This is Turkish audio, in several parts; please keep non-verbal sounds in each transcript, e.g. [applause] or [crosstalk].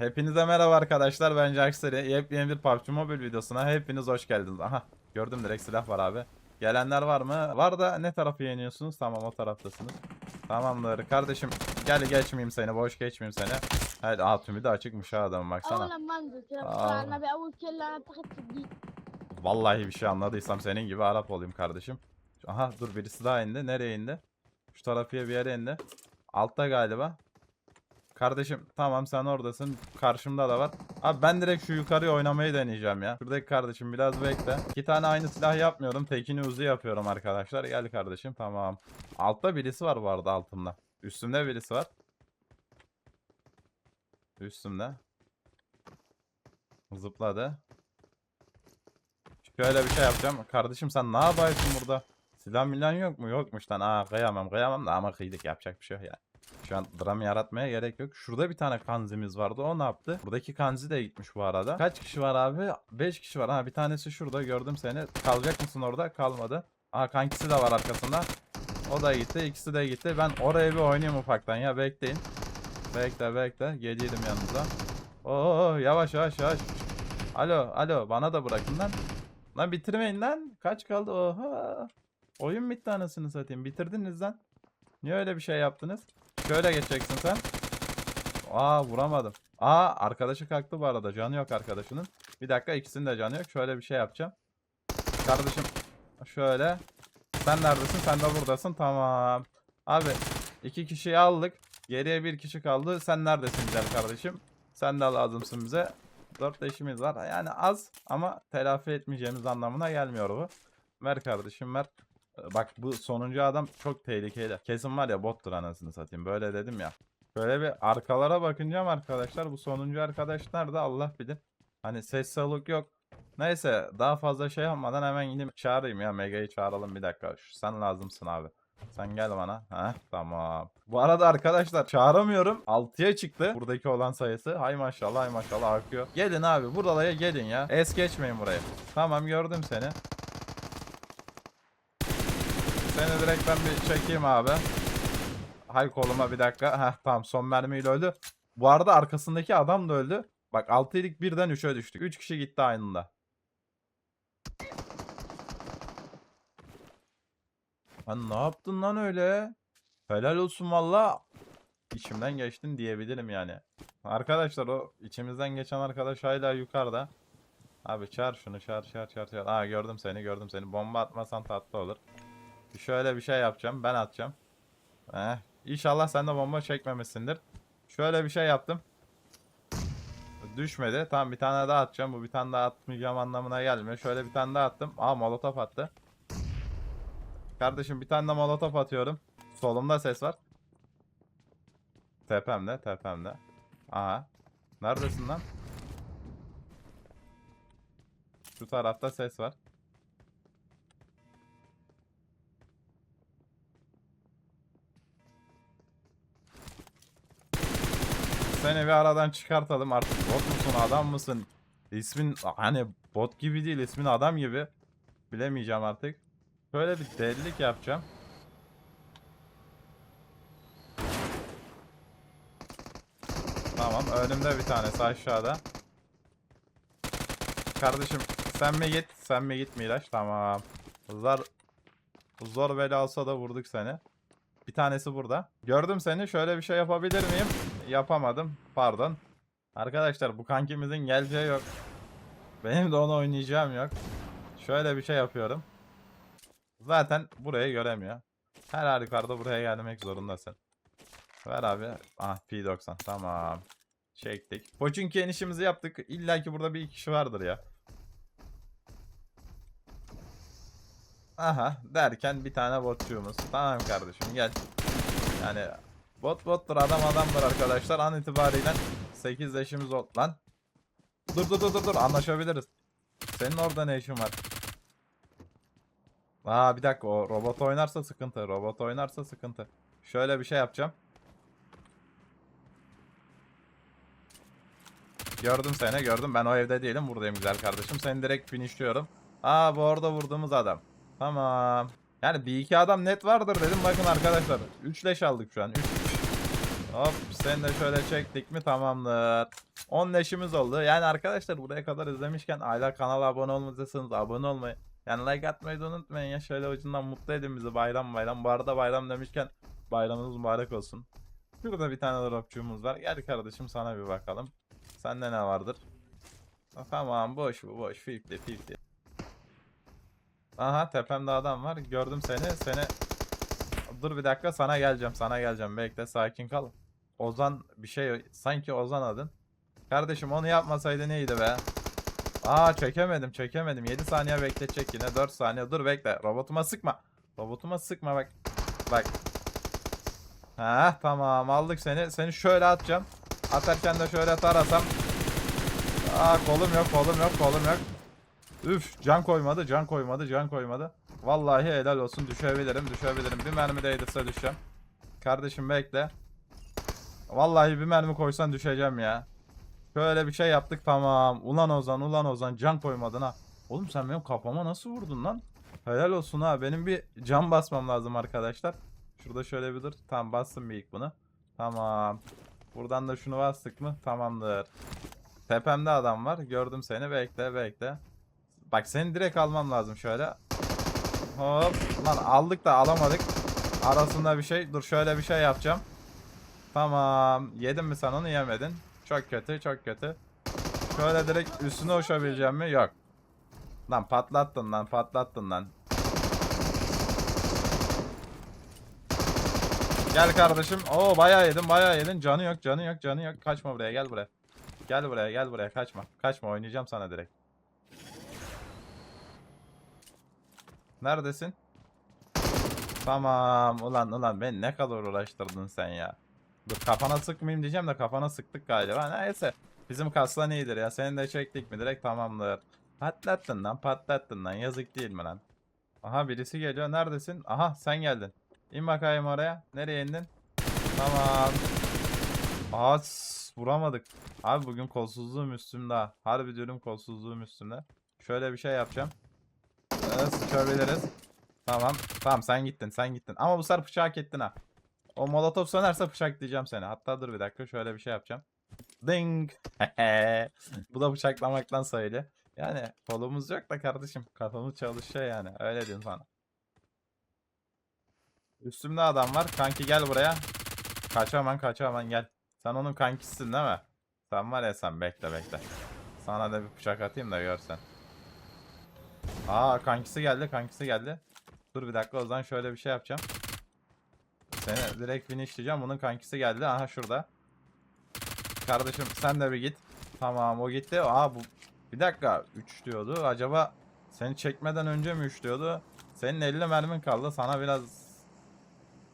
Hepinize merhaba arkadaşlar ben Jackseri yepyeni bir PUBG Mobile videosuna hepiniz hoş geldiniz. Aha gördüm direkt silah var abi. Gelenler var mı? Var da ne tarafı yeniyorsunuz? Tamam o taraftasınız. Tamamdır kardeşim gel geçmeyeyim seni boş geçmeyeyim seni. Evet aa tümü de açıkmış ha adamın baksana. Aa. Vallahi bir şey anladıysam senin gibi Arap olayım kardeşim. Aha dur birisi daha indi nereye indi? Şu tarafıya bir yere indi. Altta galiba. Kardeşim tamam sen oradasın. Karşımda da var. Abi ben direkt şu yukarıya oynamayı deneyeceğim ya. Şuradaki kardeşim biraz bekle. İki tane aynı silah yapmıyorum. Tekini uzun yapıyorum arkadaşlar. Gel kardeşim tamam. Altta birisi var bu arada altımda. Üstümde birisi var. Üstümde. Zıpladı. Şöyle bir şey yapacağım. Kardeşim sen ne yapıyorsun burada? Silah milan yok mu? Yokmuş lan. Aa kıyamam kıyamam da ama kıydık yapacak bir şey yok ya. Şu an dram yaratmaya gerek yok. Şurada bir tane kanzimiz vardı. O ne yaptı? Buradaki kanzi de gitmiş bu arada. Kaç kişi var abi? 5 kişi var. Ha bir tanesi şurada gördüm seni. Kalacak mısın orada? Kalmadı. Aa kankisi de var arkasında. O da gitti. ikisi de gitti. Ben oraya bir oynayayım ufaktan ya. Bekleyin. Bekle bekle. Geliyordum yanınıza. Oo yavaş yavaş yavaş. Alo alo bana da bırakın lan. Lan bitirmeyin lan. Kaç kaldı? Oha. Oyun bitti anasını satayım. Bitirdiniz lan. Niye öyle bir şey yaptınız? Şöyle geçeceksin sen. Aa vuramadım. Aa arkadaşı kalktı bu arada. Canı yok arkadaşının. Bir dakika ikisinin de canı yok. Şöyle bir şey yapacağım. Kardeşim şöyle. Sen neredesin? Sen de buradasın. Tamam. Abi iki kişiyi aldık. Geriye bir kişi kaldı. Sen neredesin güzel kardeşim? Sen de lazımsın bize. 4 işimiz var. Yani az ama telafi etmeyeceğimiz anlamına gelmiyor bu. Ver kardeşim ver. Bak bu sonuncu adam çok tehlikeli. Kesin var ya bottur anasını satayım. Böyle dedim ya. Böyle bir arkalara bakınacağım arkadaşlar. Bu sonuncu arkadaş nerede Allah bilir. Hani ses soluk yok. Neyse daha fazla şey yapmadan hemen gidip çağırayım ya. Mega'yı çağıralım bir dakika. Şu- Sen lazımsın abi. Sen gel bana. Heh tamam. Bu arada arkadaşlar çağıramıyorum. 6'ya çıktı buradaki olan sayısı. Hay maşallah hay maşallah akıyor. Gelin abi buralara gelin ya. Es geçmeyin buraya. Tamam gördüm seni. Seni direkt ben bir çekeyim abi. Hay koluma bir dakika. Heh tamam son mermiyle öldü. Bu arada arkasındaki adam da öldü. Bak 6 ilik birden 3'e düştük. 3 kişi gitti aynında. Lan ne yaptın lan öyle? Helal olsun valla. İçimden geçtin diyebilirim yani. Arkadaşlar o içimizden geçen arkadaş hala yukarıda. Abi çağır şunu çağır çağır çağır çağır. Aa gördüm seni gördüm seni. Bomba atmasan tatlı olur. Şöyle bir şey yapacağım. Ben atacağım. Eh, İnşallah sen de bomba çekmemişsindir. Şöyle bir şey yaptım. Düşmedi. Tamam bir tane daha atacağım. Bu bir tane daha atmayacağım anlamına gelmiyor. Şöyle bir tane daha attım. Aa molotof attı. Kardeşim bir tane de molotof atıyorum. Solumda ses var. Tepemde, tepemde. Aha. Neredesin lan? Şu tarafta ses var. Seni bir aradan çıkartalım artık. Bot musun, adam mısın? İsmin hani bot gibi değil, ismin adam gibi. Bilemeyeceğim artık. Şöyle bir delilik yapacağım. Tamam, önümde bir tanesi aşağıda. Kardeşim sen mi git, sen mi git Miraç? Tamam. Zar zor bela olsa da vurduk seni. Bir tanesi burada. Gördüm seni. Şöyle bir şey yapabilir miyim? Yapamadım. Pardon. Arkadaşlar bu kankimizin geleceği yok. Benim de onu oynayacağım yok. Şöyle bir şey yapıyorum. Zaten burayı göremiyor. Her halükarda buraya gelmek zorundasın. Ver abi. Ah P90 tamam. Çektik. Poçinki enişimizi yaptık. İlla ki burada bir kişi vardır ya. Aha derken bir tane botçuğumuz. Tamam kardeşim gel. Yani bot bottur adam adamdır arkadaşlar. An itibariyle 8 leşimiz oldu lan. Dur dur dur dur dur anlaşabiliriz. Senin orada ne işin var? Aa bir dakika o robot oynarsa sıkıntı. Robot oynarsa sıkıntı. Şöyle bir şey yapacağım. Gördüm seni gördüm. Ben o evde değilim. Buradayım güzel kardeşim. Seni direkt finishliyorum. Aa bu orada vurduğumuz adam. Tamam. Yani bir iki adam net vardır dedim. Bakın arkadaşlar. 3 leş aldık şu an. 3 Hop seni de şöyle çektik mi tamamdır. 10 leşimiz oldu. Yani arkadaşlar buraya kadar izlemişken hala kanala abone olmadıysanız abone olmayı. Yani like atmayı da unutmayın ya. Şöyle ucundan mutlu edin bizi bayram bayram. Bu arada bayram demişken bayramınız mübarek olsun. Şurada bir tane dropçuğumuz var. Gel kardeşim sana bir bakalım. Sende ne vardır? Tamam boş bu boş. 50 50. Aha tepemde adam var. Gördüm seni. Seni Dur bir dakika sana geleceğim. Sana geleceğim. Bekle sakin kal. Ozan bir şey sanki Ozan adın. Kardeşim onu yapmasaydı neydi be? Aa çekemedim çekemedim. 7 saniye bekletecek yine 4 saniye. Dur bekle. Robotuma sıkma. Robotuma sıkma bak. Bak. Ha tamam aldık seni. Seni şöyle atacağım. Atarken de şöyle tarasam. Aa kolum yok kolum yok kolum yok. Üf can koymadı can koymadı can koymadı. Vallahi helal olsun düşebilirim düşebilirim. Bir mermi değdirse düşeceğim. Kardeşim bekle. Vallahi bir mermi koysan düşeceğim ya. Şöyle bir şey yaptık tamam. Ulan Ozan ulan Ozan can koymadın ha. Oğlum sen benim kafama nasıl vurdun lan? Helal olsun ha. Benim bir can basmam lazım arkadaşlar. Şurada şöyle bir dur. Tamam bastım bir ilk bunu. Tamam. Buradan da şunu bastık mı? Tamamdır. Tepemde adam var. Gördüm seni. Bekle bekle. Bak seni direkt almam lazım şöyle. Hop. Lan aldık da alamadık. Arasında bir şey. Dur şöyle bir şey yapacağım. Tamam. Yedin mi sen onu yemedin. Çok kötü çok kötü. Şöyle direkt üstüne uçabileceğim mi? Yok. Lan patlattın lan patlattın lan. Gel kardeşim. Oo bayağı yedin bayağı yedin. Canı yok canı yok canı yok. Kaçma buraya gel buraya. Gel buraya gel buraya kaçma. Kaçma oynayacağım sana direkt. Neredesin? Tamam. Ulan ulan ben ne kadar uğraştırdın sen ya. Dur kafana sıkmayayım diyeceğim de kafana sıktık galiba. Neyse. Bizim kaslan iyidir ya. Seni de çektik mi direkt tamamdır. Patlattın lan patlattın lan. Yazık değil mi lan? Aha birisi geliyor. Neredesin? Aha sen geldin. İn bakayım oraya. Nereye indin? Tamam. Aa s- vuramadık. Abi bugün kolsuzluğum üstümde. ha. Harbi diyorum kolsuzluğum üstümde. Şöyle bir şey yapacağım. Evet, sıçabiliriz. Tamam. Tamam sen gittin sen gittin. Ama bu sefer bıçağı ettin ha. O molotof sönerse bıçak diyeceğim seni. Hatta dur bir dakika şöyle bir şey yapacağım. Ding. [laughs] bu da bıçaklamaktan sayılır. Yani kolumuz yok da kardeşim. Kafamız çalışıyor yani. Öyle diyorum sana. Üstümde adam var. Kanki gel buraya. Kaçaman kaçaman gel. Sen onun kankisisin değil mi? Sen var ya sen bekle bekle. Sana da bir bıçak atayım da görsen. Aa kankisi geldi kankisi geldi. Dur bir dakika o zaman şöyle bir şey yapacağım. Seni direkt finishleyeceğim. Bunun kankisi geldi. Aha şurada. Kardeşim sen de bir git. Tamam o gitti. Aa bu bir dakika 3 diyordu. Acaba seni çekmeden önce mi 3 diyordu? Senin 50 mermin kaldı. Sana biraz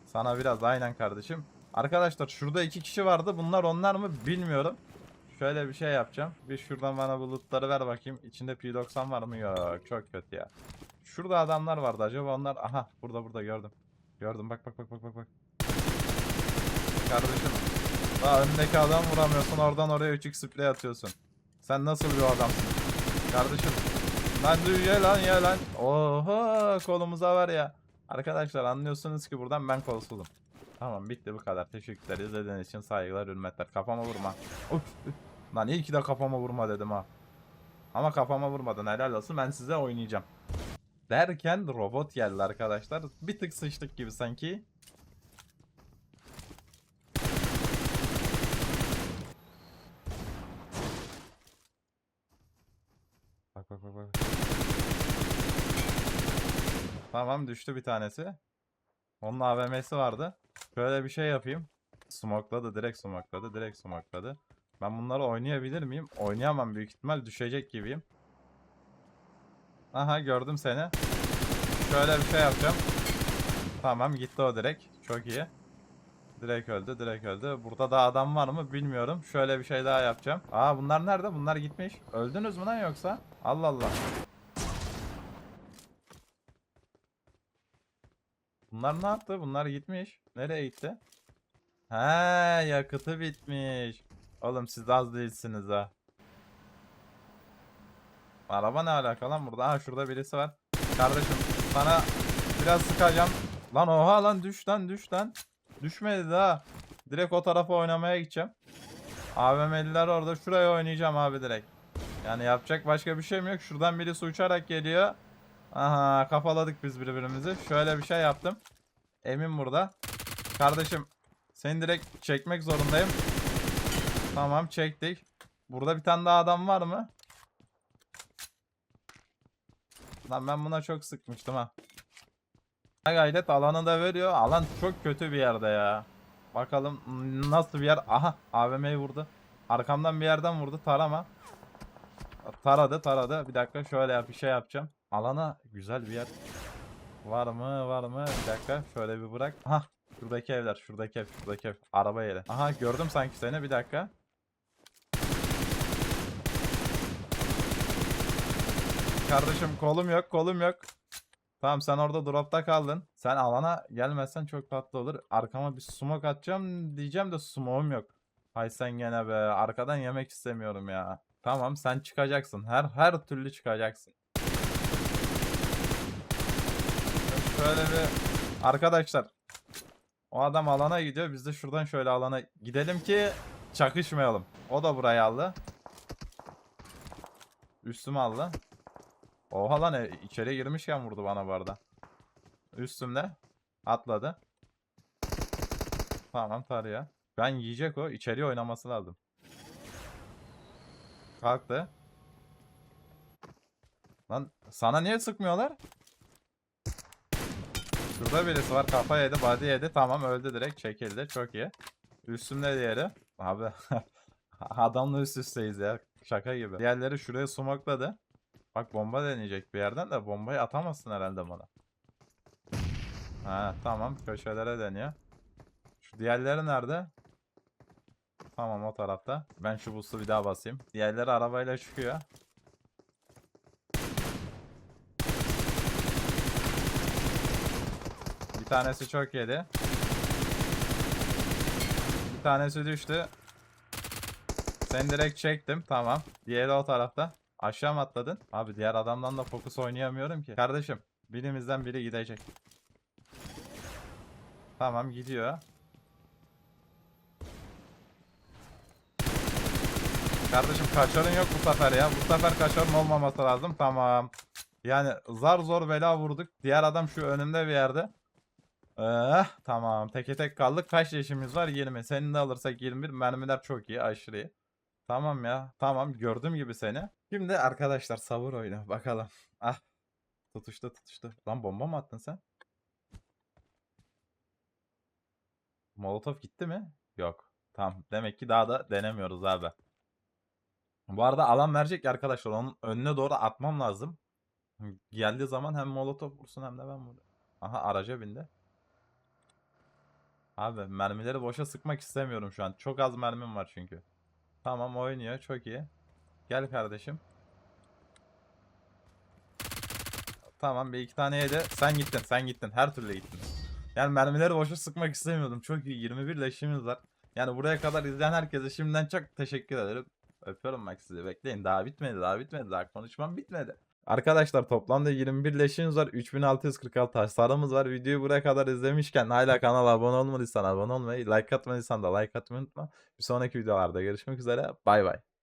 sana biraz aynen kardeşim. Arkadaşlar şurada iki kişi vardı. Bunlar onlar mı bilmiyorum. Şöyle bir şey yapacağım. Bir şuradan bana bu lootları ver bakayım. İçinde P90 var mı? Yok çok kötü ya. Şurada adamlar vardı. Acaba onlar... Aha burada burada gördüm. Gördüm bak bak bak bak bak bak. Kardeşim. Daha önündeki adam vuramıyorsun. Oradan oraya 3x sprey atıyorsun. Sen nasıl bir adamsın? Kardeşim. Lan ye lan ye lan. Oho kolumuza var ya. Arkadaşlar anlıyorsunuz ki buradan ben kolsuzum. Tamam bitti bu kadar. Teşekkürler. İzlediğiniz için saygılar, hürmetler. Kafama vurma. Üf. Lan iyi ki de kafama vurma dedim ha. Ama kafama vurmadın helal olsun ben size oynayacağım. Derken robot geldi arkadaşlar. Bir tık sıçtık gibi sanki. Bak bak bak bak. Tamam düştü bir tanesi. Onun AVM'si vardı. Şöyle bir şey yapayım. Smokladı direkt smokladı direkt smokladı. Ben bunları oynayabilir miyim? Oynayamam büyük ihtimal düşecek gibiyim. Aha gördüm seni. Şöyle bir şey yapacağım. Tamam gitti o direkt. Çok iyi. Direkt öldü direkt öldü. Burada da adam var mı bilmiyorum. Şöyle bir şey daha yapacağım. Aa bunlar nerede? Bunlar gitmiş. Öldünüz mü lan yoksa? Allah Allah. Bunlar ne yaptı? Bunlar gitmiş. Nereye gitti? He yakıtı bitmiş. Oğlum siz az değilsiniz ha. Araba ne alaka lan burada? Ha şurada birisi var. Kardeşim sana biraz sıkacağım. Lan oha lan düş lan düş lan. Düşmedi daha. Direkt o tarafa oynamaya gideceğim. AVM'liler orada. Şuraya oynayacağım abi direkt. Yani yapacak başka bir şeyim yok. Şuradan birisi uçarak geliyor. Aha kafaladık biz birbirimizi. Şöyle bir şey yaptım. Emin burada. Kardeşim seni direkt çekmek zorundayım. Tamam çektik. Burada bir tane daha adam var mı? Lan ben buna çok sıkmıştım ha. Gayret alanı da veriyor. Alan çok kötü bir yerde ya. Bakalım nasıl bir yer. Aha AVM'yi vurdu. Arkamdan bir yerden vurdu. Tarama. Taradı taradı. Bir dakika şöyle yap bir şey yapacağım. Alana güzel bir yer. Var mı var mı? Bir dakika şöyle bir bırak. Aha şuradaki evler şuradaki ev şuradaki ev. Araba yeri. Aha gördüm sanki seni bir dakika. Kardeşim kolum yok kolum yok. Tamam sen orada dropta kaldın. Sen alana gelmezsen çok tatlı olur. Arkama bir smoke atacağım diyeceğim de smoke'um yok. Hay sen gene be. Arkadan yemek istemiyorum ya. Tamam sen çıkacaksın. Her her türlü çıkacaksın. Şöyle bir arkadaşlar. O adam alana gidiyor. Biz de şuradan şöyle alana gidelim ki çakışmayalım. O da burayı aldı. Üstüme aldı. Oha lan e, içeri girmişken vurdu bana bu arada. Üstümde. Atladı. Tamam tarıyor. Ben yiyecek o. İçeriye oynaması lazım. Kalktı. Lan sana niye sıkmıyorlar? Şurada birisi var. Kafa yedi. Body yedi. Tamam öldü direkt. Çekildi. Çok iyi. Üstümde diğeri. Abi. [laughs] Adamla üst üsteyiz ya. Şaka gibi. Diğerleri şuraya smokladı. Bak bomba deneyecek bir yerden de bombayı atamazsın herhalde bana. Ha tamam köşelere deniyor. Şu diğerleri nerede? Tamam o tarafta. Ben şu boost'u bir daha basayım. Diğerleri arabayla çıkıyor. Bir tanesi çok yedi. Bir tanesi düştü. Seni direkt çektim. Tamam. Diğeri o tarafta. Aşağı mı atladın? Abi diğer adamdan da fokus oynayamıyorum ki. Kardeşim birimizden biri gidecek. Tamam gidiyor. Kardeşim kaçarın yok bu sefer ya. Bu sefer kaçarın olmaması lazım. Tamam. Yani zar zor bela vurduk. Diğer adam şu önümde bir yerde. Eh, tamam. Teke tek kaldık. Kaç yaşımız var? 20. Senin de alırsak 21. Mermiler çok iyi. Aşırı iyi. Tamam ya. Tamam. Gördüğüm gibi seni. Şimdi arkadaşlar savur oyunu. [laughs] Bakalım. Ah. Tutuştu tutuştu. Lan bomba mı attın sen? Molotov gitti mi? Yok. Tamam. Demek ki daha da denemiyoruz abi. Bu arada alan verecek arkadaşlar. Onun önüne doğru atmam lazım. Geldiği zaman hem Molotov vursun hem de ben vurayım. Aha araca bindi. Abi mermileri boşa sıkmak istemiyorum şu an. Çok az mermim var çünkü. Tamam oynuyor. Çok iyi. Gel kardeşim. Tamam bir iki tane yedi. Sen gittin sen gittin. Her türlü gittin. Yani mermileri boşa sıkmak istemiyordum. Çok iyi. 21 leşimiz var. Yani buraya kadar izleyen herkese şimdiden çok teşekkür ederim. Öpüyorum bak. Bekleyin. Daha bitmedi. Daha bitmedi. Daha konuşmam bitmedi. Arkadaşlar toplamda 21 leşiniz var. 3646 hasarımız var. Videoyu buraya kadar izlemişken hala kanala abone olmadıysan abone olmayı, like atmadıysan da like atmayı unutma. Bir sonraki videolarda görüşmek üzere. Bay bay.